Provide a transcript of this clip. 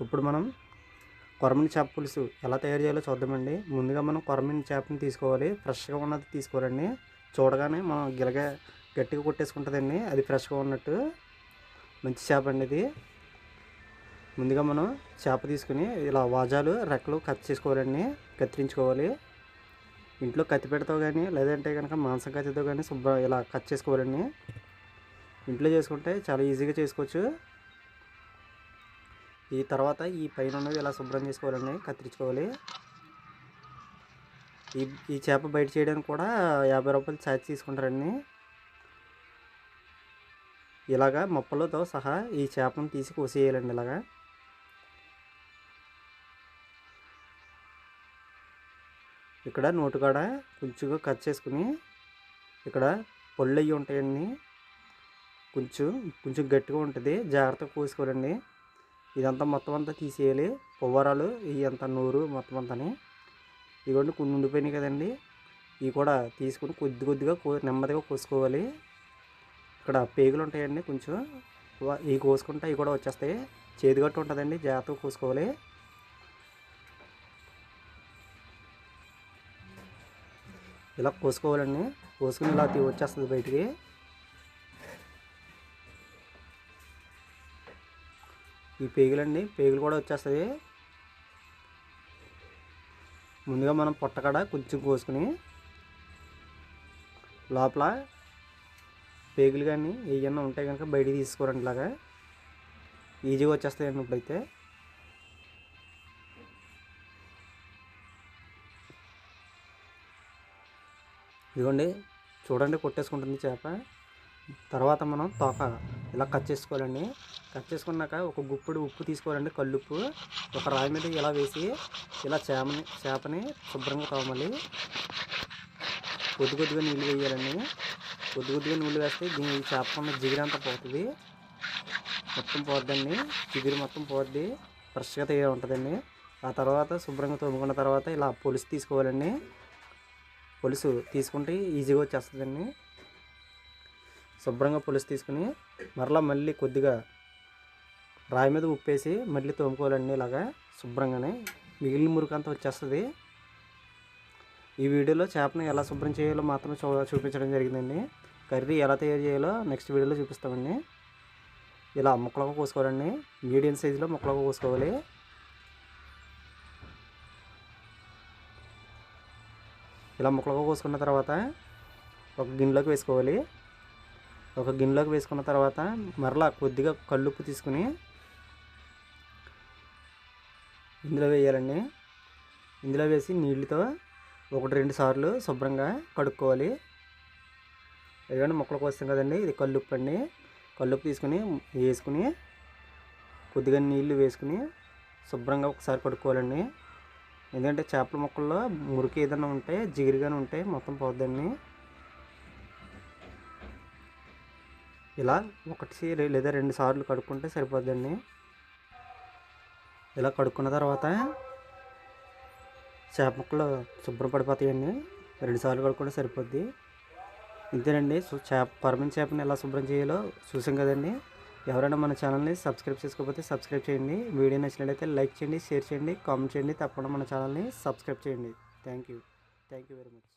ఇప్పుడు మనం కొరమిన చేప పులుసు ఎలా తయారు చేయాలో చూద్దామండి. ముందుగా మనం కొరమిన చేపని తీసుకోవాలి. ఫ్రెష్గా ఉన్నది తీసుకోవాలండి. చూడగానే మనం గిలగ గట్టిగా కొట్టేసుకుంటుందండి. అది ఫ్రెష్గా ఉన్నట్టు మంచి చేప అండి ఇది. ముందుగా మనం చేప తీసుకుని ఇలా వాజాలు రెక్కలు కట్ చేసుకోవాలండి. కత్తిరించుకోవాలి. ఇంట్లో కత్తిపెడతావు కానీ లేదంటే కనుక మాంసం కత్తితో కానీ శుభ్రం ఇలా కట్ చేసుకోవాలండి. ఇంట్లో చేసుకుంటే చాలా ఈజీగా చేసుకోవచ్చు. ఈ తర్వాత ఈ పైన ఉన్నవి ఇలా శుభ్రం చేసుకోవాలండి కత్తిరించుకోవాలి. ఈ ఈ చేప బయట చేయడానికి కూడా యాభై రూపాయలు ఛార్జ్ తీసుకుంటారండి. ఇలాగా మొప్పలతో సహా ఈ చేపను తీసి కోసేయాలండి ఇలాగా. ఇక్కడ నోటుకాడ కొంచెంగా కట్ చేసుకుని ఇక్కడ పళ్ళు అయ్యి ఉంటాయండి. కొంచెం కొంచెం గట్టిగా ఉంటుంది. జాగ్రత్తగా కోసుకోవాలండి. ఇదంతా మొత్తం అంతా తీసేయాలి. పువ్వరాలు ఇవి అంత నూరు మొత్తం అంతని. ఇదిగోండి కొన్ని ఉండిపోయినాయి కదండి. ఇవి కూడా తీసుకుని కొద్ది కొద్దిగా నెమ్మదిగా కోసుకోవాలి. ఇక్కడ పేగులు ఉంటాయండి కొంచెం. ఇవి కోసుకుంటే ఇవి కూడా వచ్చేస్తాయి. చేతిగట్టు ఉంటుందండి జాగ్రత్తగా కోసుకోవాలి. ఇలా కోసుకోవాలండి. కోసుకుని ఇలా వచ్చేస్తుంది బయటికి. ఈ పేగులండి పేగులు కూడా వచ్చేస్తుంది ముందుగా మనం పొట్టకడ కొంచెం కోసుకుని లోపల పేగులు కానీ ఏమైనా ఉంటే కనుక బయటికి తీసుకోరండి ఇలాగా. ఈజీగా వచ్చేస్తాయండి ఇప్పుడైతే. ఇదిగోండి చూడండి కొట్టేసుకుంటుంది చేప. తర్వాత మనం తోక ఇలా కట్ చేసుకోవాలండి. కట్ చేసుకున్నాక ఒక గుప్పుడు ఉప్పు తీసుకోవాలండి కల్లుప్పు. ఒక రాయి మీద ఇలా వేసి ఇలా చేపని చేపని శుభ్రంగా తోమాలి కొద్ది కొద్దిగా నీళ్ళు వేయాలండి. కొద్ది కొద్దిగా నీళ్ళు వేస్తే దీని ఈ జిగిరంతా పోతుంది. మొత్తం పోద్దండి. చిగురు మొత్తం పోద్ది. ఫ్రెష్గా తయారు ఉంటుందండి. ఆ తర్వాత శుభ్రంగా తోముకున్న తర్వాత ఇలా పొలుసు తీసుకోవాలండి. పులుసు తీసుకుంటే ఈజీగా వచ్చేస్తుందండి. శుభ్రంగా పులుసు తీసుకుని మరలా మళ్ళీ కొద్దిగా రాయి మీద ఉప్పేసి మళ్ళీ తోముకోవాలండి ఇలాగా శుభ్రంగానే మిగిలిన మురికంతా వచ్చేస్తుంది. ఈ వీడియోలో చేపను ఎలా శుభ్రం చేయాలో మాత్రమే చూ చూపించడం జరిగిందండి. కర్రీ ఎలా తయారు చేయాలో నెక్స్ట్ వీడియోలో చూపిస్తామండి. ఇలా ముక్కలుగా కోసుకోవాలండి. మీడియం సైజులో ముక్కలుగా కోసుకోవాలి. ఇలా ముక్కలుగా కోసుకున్న తర్వాత ఒక గిన్నెలోకి వేసుకోవాలి. ఒక గిన్నెలోకి వేసుకున్న తర్వాత మరలా కొద్దిగా కల్లుప్పు తీసుకుని ఇందులో వేయాలండి. ఇందులో వేసి నీళ్ళతో ఒకటి రెండు సార్లు శుభ్రంగా కడుక్కోవాలి. ఏదైనా ముక్కలు కోస్తాం కదండి. ఇది కల్లుప్పు అండి. కల్లుప్పు తీసుకుని వేసుకుని కొద్దిగా నీళ్ళు వేసుకుని శుభ్రంగా ఒకసారి కడుక్కోవాలండి. ఎందుకంటే చేపల ముక్కల్లో మురికి ఏదైనా ఉంటే జిగిరిగానే ఉంటే మొత్తం పోద్దండి. ఇలా ఒకటి లేదా రెండు సార్లు కడుక్కుంటే సరిపోద్దండి. ఇలా కడుక్కున్న తర్వాత చేప ముక్కలు శుభ్రం పడిపోతాయండి రెండు సార్లు కడుక్కుంటే సరిపోద్ది. ఇంతేనండి. చేప పరమిన చేపని ఎలా శుభ్రం చేయాలో చూసాం కదండి. ఎవరైనా మన ఛానల్ని సబ్స్క్రైబ్ చేసుకోకపోతే సబ్స్క్రైబ్ చేయండి. వీడియో నచ్చినట్లయితే లైక్ చేయండి షేర్ చేయండి కామెంట్ చేయండి. తప్పకుండా మన ఛానల్ని సబ్స్క్రైబ్ చేయండి. Thank you. Thank you very much.